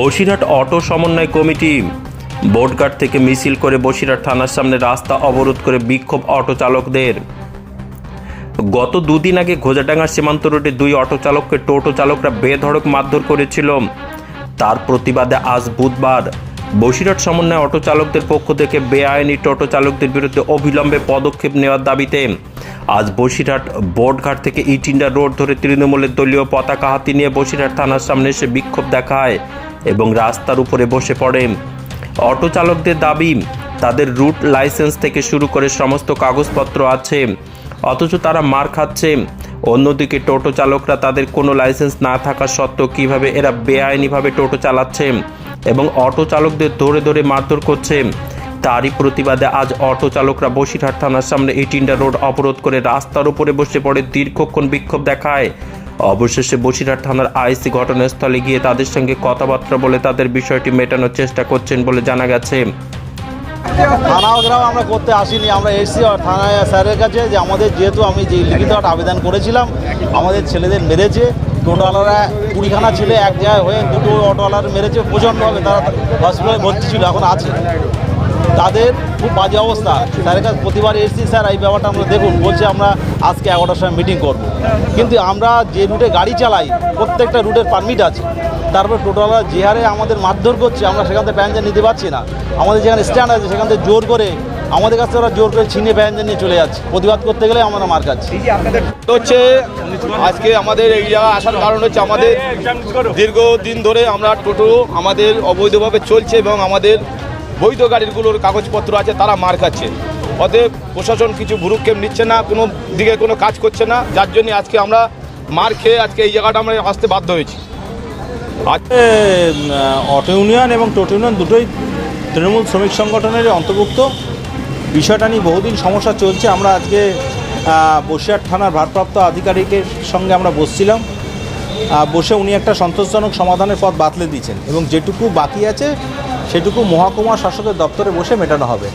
Basirhat auto সমন্বয় committee বোটঘাট থেকে মিছিল করে বসিরহাট থানার সামনে রাস্তা অবরোধ করে বিক্ষোভ অটো চালকদের। গত দুদিন আগে ঘোজাডাঙ্গা সীমান্ত রোডে দুই অটো চালককে টোটো চালকরা বেধড়ক মারধর করেছিল। তার প্রতিবাদে আজ বুধবার বসিরহাট সমন্বয় অটো চালকদের পক্ষ থেকে বেআইনি টোটো চালকদের বিরুদ্ধে অবিলম্বে পদক্ষেপ নেওয়ার দাবিতে আজ বসিরহাট বোর্ডঘাট থেকে ইটিন্ডা রোড ধরে তৃণমূলের দলীয় পতাকা হাতি নিয়ে বসিরহাট থানার সামনে এসে বিক্ষোভ দেখায়। এবং রাস্তার উপরে বসে পড়ে। অটো চালকদের দাবি, তাদের রুট লাইসেন্স থেকে শুরু করে সমস্ত কাগজপত্র আছে। অথচ তারা মার খাচ্ছে। অন্যদিকে টোটো চালকরা তাদের কোনো লাইসেন্স না থাকা সত্ত্বেও কীভাবে এরা বেআইনিভাবে টোটো চালাচ্ছে এবং অটো চালকদের ধরে ধরে মারধর করছে। তারই প্রতিবাদে আজ অটো চালকরা বসিরহাট থানার সামনে ইটিন্ডা রোড অবরোধ করে রাস্তার উপরে বসে পড়ে। দীর্ঘক্ষণ বিক্ষোভ দেখায়। অবশেষে বসিরহাট থানার আইসি ঘটনাস্থলে গিয়ে তাদের সঙ্গে কথাবার্তা বলে তাদের বিষয়টি মেটানোর চেষ্টা করছেন বলে জানা গেছে। থানা ওগ্রাম আমরা করতে আসিনি। আমরা এসেছি থানায় স্যারের কাছে যে আমাদের যেহেতু আমি যে লিখিত আবেদন করেছিলাম, আমাদের ছেলেদের মেরেছে। টোটোওয়ালারা কুড়িখানা ছেলে এক জায়গায় হয়ে দুটো অটোওয়ালার মেরেছে। প্রচণ্ডভাবে তারা হসপিটালে ভর্তি ছিল, এখন আছে। তাদের খুব বাজে অবস্থা। স্যারের কাছে প্রতিবার এসেছি, স্যার, এই ব্যাপারটা আমরা দেখুন। বলছে, আমরা আজকে এগারোটার সময় মিটিং করব। কিন্তু আমরা যে রুটে গাড়ি চালাই, প্রত্যেকটা রুটের পারমিট আছে। তারপর টোটোওয়ালা যে হারে আমাদের মারধর করছে, আমরা সেখান থেকে প্যাঞ্জার নিতে পারছি না। আমাদের যেখানে স্ট্যান্ড আছে, সেখান থেকে জোর করে আমাদের কাছে ওরা জোর করে ছিনিয়ে প্যাঞ্জার নিয়ে চলে যাচ্ছে। প্রতিবাদ করতে গেলে আমরা মার খাচ্ছি। হচ্ছে, আজকে আমাদের এই জায়গায় আসার কারণ হচ্ছে আমাদের দীর্ঘদিন ধরে আমরা টোটো আমাদের অবৈধভাবে চলছে এবং আমাদের বৈধ গাড়িগুলোর কাগজপত্র আছে তারা মার খাচ্ছে। অতএব প্রশাসন কিছু ভুরুক্ষেপ নিচ্ছে না কোনো দিকে কোনো কাজ করছে না যার জন্য আজকে আমরা মার খেয়ে আজকে এই জায়গাটা আমরা আসতে বাধ্য হয়েছি। আজ এ, উম, অটো ইউনিয়ন এবং টোটো ইউনিয়ন দুটোই তৃণমূল শ্রমিক সংগঠনের অন্তর্ভুক্ত। বিষয়টা নিয়ে বহুদিন সমস্যা চলছে। আমরা আজকে বসিরহাট থানার ভারপ্রাপ্ত আধিকারিকের সঙ্গে আমরা বসছিলাম। বসে উনি একটা সন্তোষজনক সমাধানের পথ বাতলে দিয়েছেন এবং যেটুকু বাকি আছে সেটুকু মহকুমা শাসকের দপ্তরে বসে মেটানো হবে।